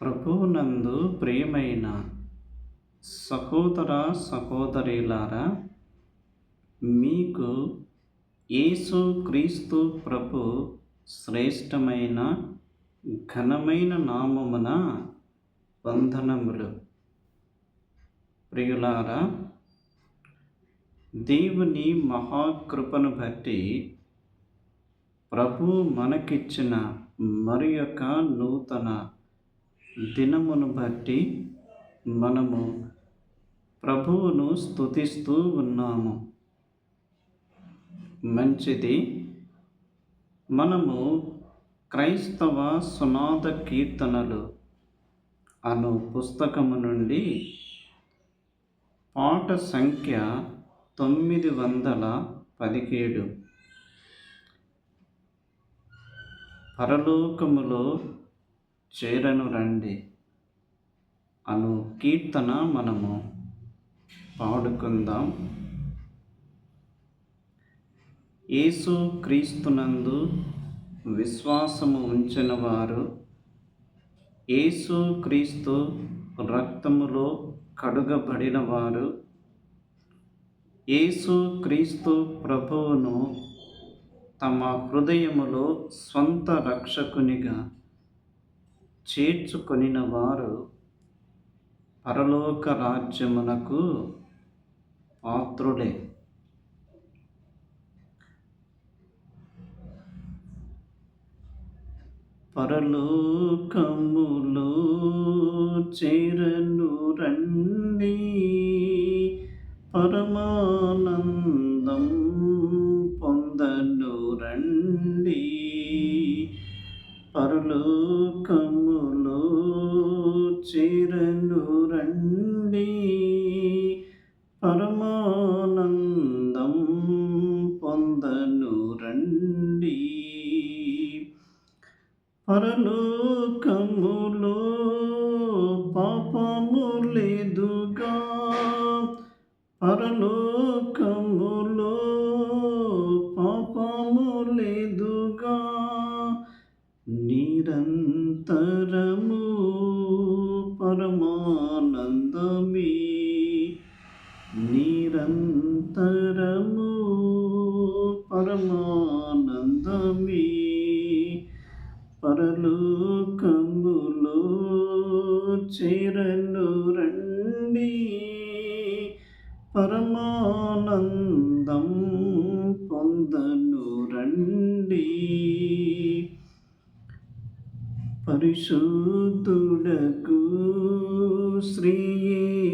ప్రభువునందు ప్రియమైన సహోదర సహోదరులారా మీకు యేసు క్రీస్తు ప్రభు శ్రేష్టమైన ఘనమైన నామమున వందనములు. ప్రియులారా దేవుని మహాకృపను బట్టి ప్రభు మనకిచ్చిన మరి యొక్క నూతన దినమును బట్టి మనము ప్రభువును స్తుతిస్తూ ఉన్నాము. మంచిది. మనము క్రైస్తవ సునాద కీర్తనలు అను పుస్తకము నుండి పాట సంఖ్య తొమ్మిది వందల పదిహేడు. పరలోకములో చేరను రండి. అను కీర్తన మనము పాడుకుందాం. యేసు క్రీస్తునందు విశ్వాసము ఉంచిన వారు యేసు క్రీస్తు రక్తములో కడుగబడిన వారు యేసు క్రీస్తు ప్రభువును తమ హృదయములో స్వంత రక్షకునిగా చేర్చుకొనిన వారు పరలోక రాజ్యమునకు పాత్రులే. పరలోకములో చేరను రండి పరమానందం పొందను రండి. పరలోకం నన్ను రండి. పరలోకములో పాపము లేదుగా. పరలోకములో పాపము లేదుగా. నిరంతరము పరమానందమే. నిరంతరము చేరను రండి. పరమానందం పొందను రండి. పరిశుద్ధుడకు శ్రీసుండే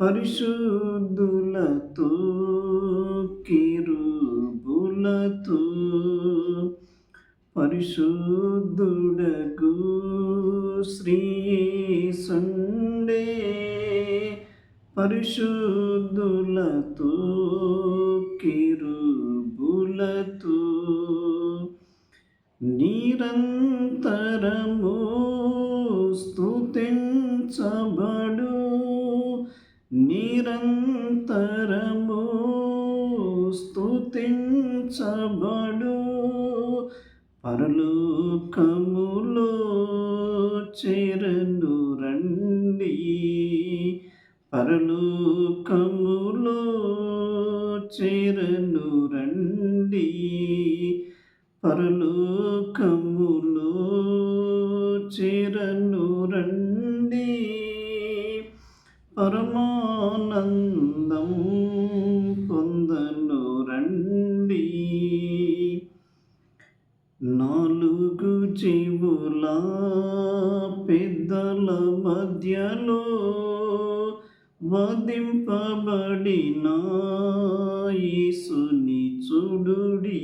పరిశుద్ధులతో కిరుబులతో పరిశుద్ధుడగు శ్రీ సుండే. పరిశుద్ధులతో కిరుబులతో నిరంతరము పరలోకములో చేరను రండి. పరలోకములో చేరను రండి. పరలోకములో చేరను రండి. పరమానందం వధింపబడిన యేసుని చూడుడి.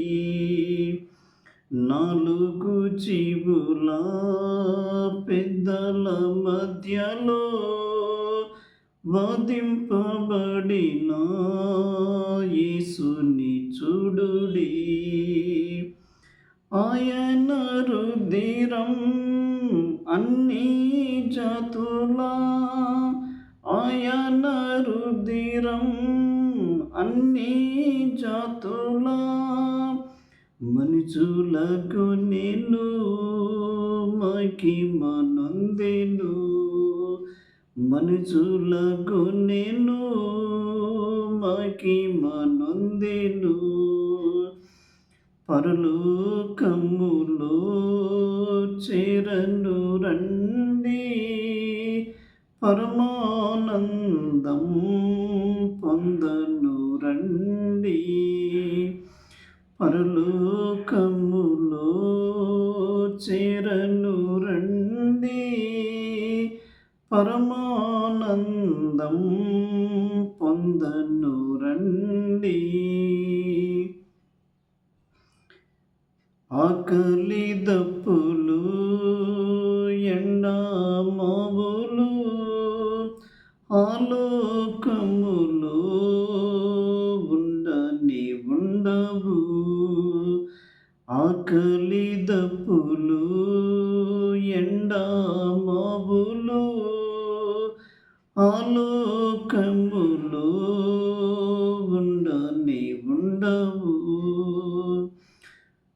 నాలుగు జీవుల పెద్దల మధ్యలో వధింపబడిన యేసుని చూడుడి. ఆయన రుధిరం అన్ని జాతుల ఆయన రుధిరం అన్ని జాతుల మనుషులకు నేను మహిమనందెను. మనుషులకు నేను మహిమనందెను. పరలోకములో చేరను రండి. పరమానందం పొందను రండి. పరలోకములో చేరను రండి. పరమానందం పొందను రండి. ఆకలి దప్పులు ఆకలి దప్పులు ఎండా మాబులు ఆలోకములు ఉండని ఉండవు.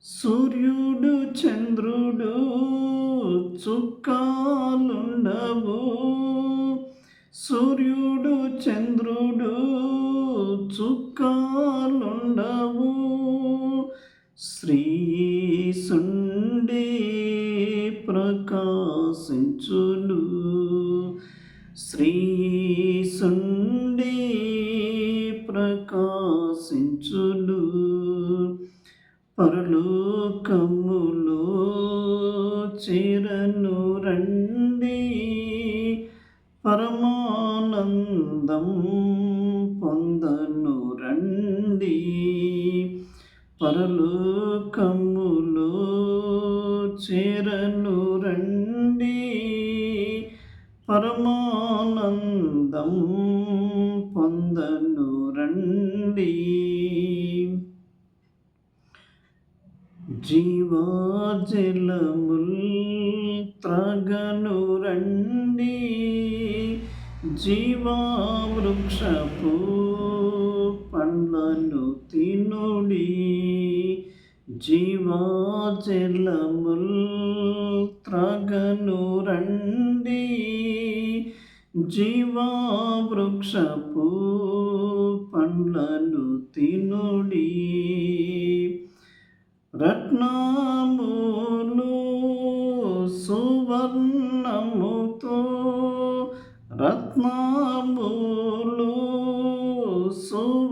సూర్యుడు చంద్రుడు చుక్కాలుండవు. సూర్యుడు చంద్రుడు చుక్కాలుండవు శ్రీ సుండి ప్రకాశించును. శ్రీ పరలోకములో చేరను రండి. పరమానందం పొందను రండి. జీవాజలముల్ త్రగను రండి. జీవావృక్షపు పండ్లను తినుడి. జీవాజలముల్ త్రగను రండి. జీవావృక్షపు పండ్లను తినుడి. రత్నములు సువర్ణముతో రత్నములు సువర్ణముతో.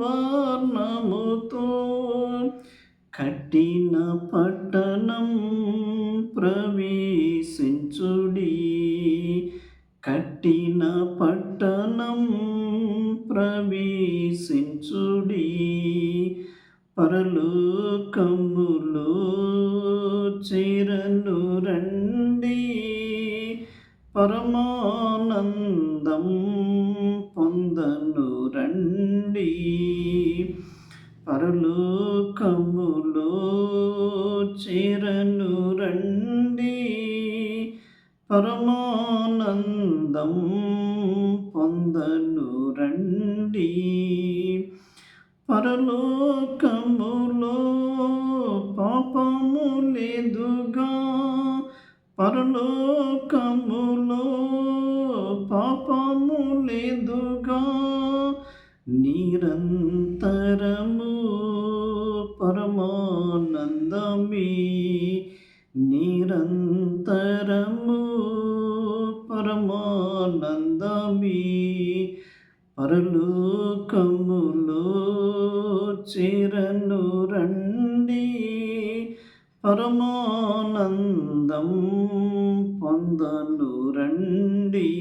కట్టిన పట్టణం ప్రవేశించుడి. కట్టిన పట్టణం ప్రవేశించుడి. పరలోకములో చేరను రండి. పరమా చేరను రండి. పరమానందం పొందను రండి. పరలోకములో పాపము లేదుగా. పరలోకములో పాపము లేదుగా. నిరంతరము పరమానందమే నిరంతరము పరమానందమే పరలోకములో చిరను రండి. పరమానందం పొందను రండి.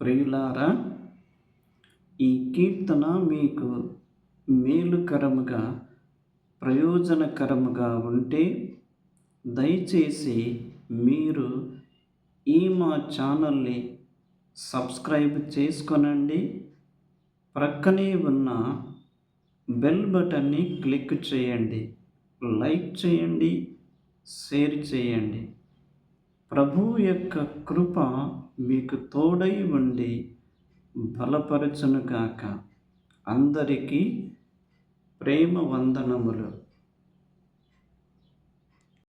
ప్రియులారా ఈ కీర్తన మీకు మేలుకరముగా ప్రయోజనకరముగా ఉంటే దయచేసి మీరు ఈ మా ఛానల్ని సబ్స్క్రైబ్ చేసుకొనండి. ప్రక్కనే ఉన్న బెల్ బటన్ని క్లిక్ చేయండి. లైక్ చేయండి షేర్ చేయండి. ప్రభు యొక్క కృప మీకు తోడై ఉండి బలపరచునుగాక. అందరికీ ప్రేమ వందనములు.